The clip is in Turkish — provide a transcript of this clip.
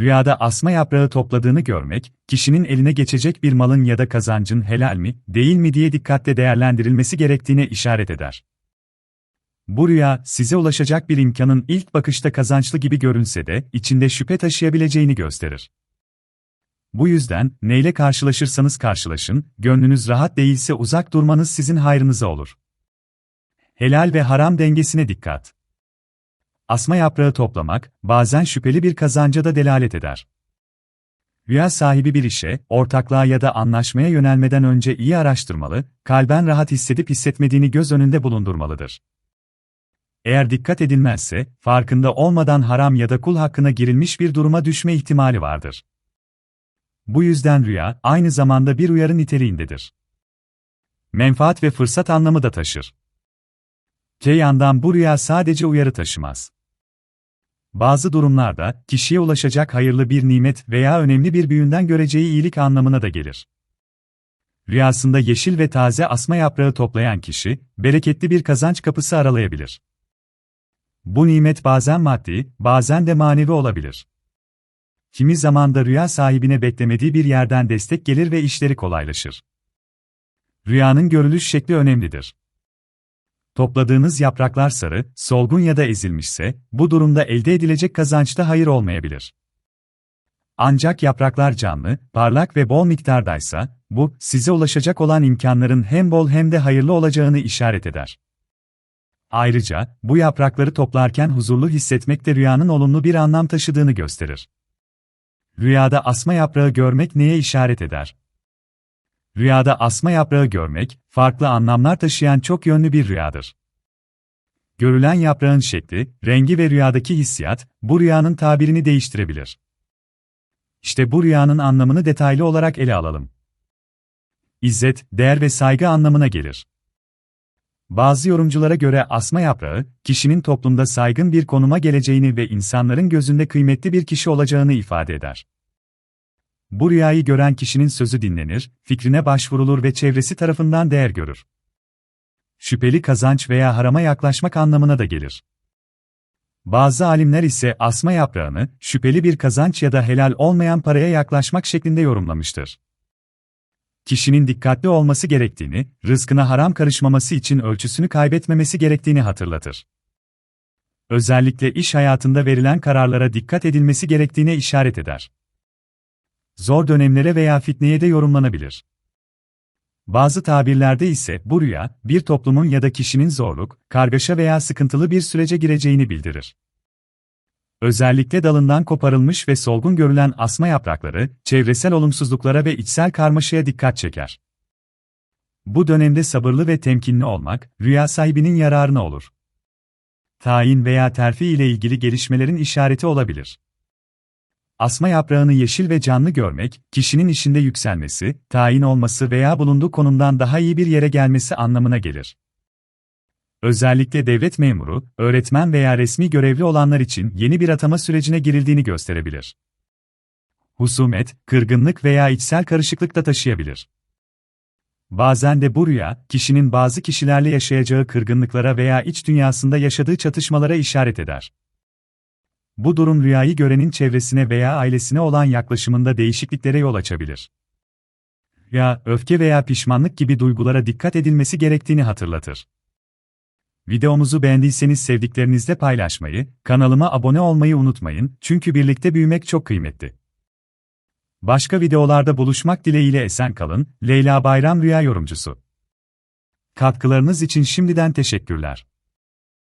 Rüyada asma yaprağı topladığını görmek, kişinin eline geçecek bir malın ya da kazancın helal mi, değil mi diye dikkatle değerlendirilmesi gerektiğine işaret eder. Bu rüya, size ulaşacak bir imkanın ilk bakışta kazançlı gibi görünse de, içinde şüphe taşıyabileceğini gösterir. Bu yüzden, neyle karşılaşırsanız karşılaşın, gönlünüz rahat değilse uzak durmanız sizin hayrınıza olur. Helal ve haram dengesine dikkat. Asma yaprağı toplamak, bazen şüpheli bir kazanca da delalet eder. Rüya sahibi bir işe, ortaklığa ya da anlaşmaya yönelmeden önce iyi araştırmalı, kalben rahat hissedip hissetmediğini göz önünde bulundurmalıdır. Eğer dikkat edilmezse, farkında olmadan haram ya da kul hakkına girilmiş bir duruma düşme ihtimali vardır. Bu yüzden rüya, aynı zamanda bir uyarı niteliğindedir. Menfaat ve fırsat anlamı da taşır. Te yandan bu rüya sadece uyarı taşımaz. Bazı durumlarda, kişiye ulaşacak hayırlı bir nimet veya önemli bir büyünden göreceği iyilik anlamına da gelir. Rüyasında yeşil ve taze asma yaprağı toplayan kişi, bereketli bir kazanç kapısı aralayabilir. Bu nimet bazen maddi, bazen de manevi olabilir. Kimi zaman da rüya sahibine beklemediği bir yerden destek gelir ve işleri kolaylaşır. Rüyanın görülüş şekli önemlidir. Topladığınız yapraklar sarı, solgun ya da ezilmişse, bu durumda elde edilecek kazançta hayır olmayabilir. Ancak yapraklar canlı, parlak ve bol miktardaysa, bu, size ulaşacak olan imkanların hem bol hem de hayırlı olacağını işaret eder. Ayrıca, bu yaprakları toplarken huzurlu hissetmek de rüyanın olumlu bir anlam taşıdığını gösterir. Rüyada asma yaprağı görmek neye işaret eder? Rüyada asma yaprağı görmek, farklı anlamlar taşıyan çok yönlü bir rüyadır. Görülen yaprağın şekli, rengi ve rüyadaki hissiyat, bu rüyanın tabirini değiştirebilir. İşte bu rüyanın anlamını detaylı olarak ele alalım. İzzet, değer ve saygı anlamına gelir. Bazı yorumculara göre asma yaprağı, kişinin toplumda saygın bir konuma geleceğini ve insanların gözünde kıymetli bir kişi olacağını ifade eder. Bu rüyayı gören kişinin sözü dinlenir, fikrine başvurulur ve çevresi tarafından değer görür. Şüpheli kazanç veya harama yaklaşmak anlamına da gelir. Bazı alimler ise asma yaprağını, şüpheli bir kazanç ya da helal olmayan paraya yaklaşmak şeklinde yorumlamıştır kişinin dikkatli olması gerektiğini, rızkına haram karışmaması için ölçüsünü kaybetmemesi gerektiğini hatırlatır. Özellikle iş hayatında verilen kararlara dikkat edilmesi gerektiğine işaret eder. Zor dönemlere veya fitneye de yorumlanabilir. Bazı tabirlerde ise bu rüya, bir toplumun ya da kişinin zorluk, kargaşa veya sıkıntılı bir sürece gireceğini bildirir. Özellikle dalından koparılmış ve solgun görülen asma yaprakları, çevresel olumsuzluklara ve içsel karmaşaya dikkat çeker. Bu dönemde sabırlı ve temkinli olmak, rüya sahibinin yararına olur. Tayin veya terfi ile ilgili gelişmelerin işareti olabilir. Asma yaprağını yeşil ve canlı görmek, kişinin işinde yükselmesi, tayin olması veya bulunduğu konumdan daha iyi bir yere gelmesi anlamına gelir. Özellikle devlet memuru, öğretmen veya resmi görevli olanlar için yeni bir atama sürecine girildiğini gösterebilir. Husumet, kırgınlık veya içsel karışıklık da taşıyabilir. Bazen de bu rüya, kişinin bazı kişilerle yaşayacağı kırgınlıklara veya iç dünyasında yaşadığı çatışmalara işaret eder. Bu durum rüyayı görenin çevresine veya ailesine olan yaklaşımında değişikliklere yol açabilir. Rüya, öfke veya pişmanlık gibi duygulara dikkat edilmesi gerektiğini hatırlatır. Videomuzu beğendiyseniz sevdiklerinizle paylaşmayı, kanalıma abone olmayı unutmayın çünkü birlikte büyümek çok kıymetli. Başka videolarda buluşmak dileğiyle esen kalın, Leyla Bayram Rüya Yorumcusu. Katkılarınız için şimdiden teşekkürler.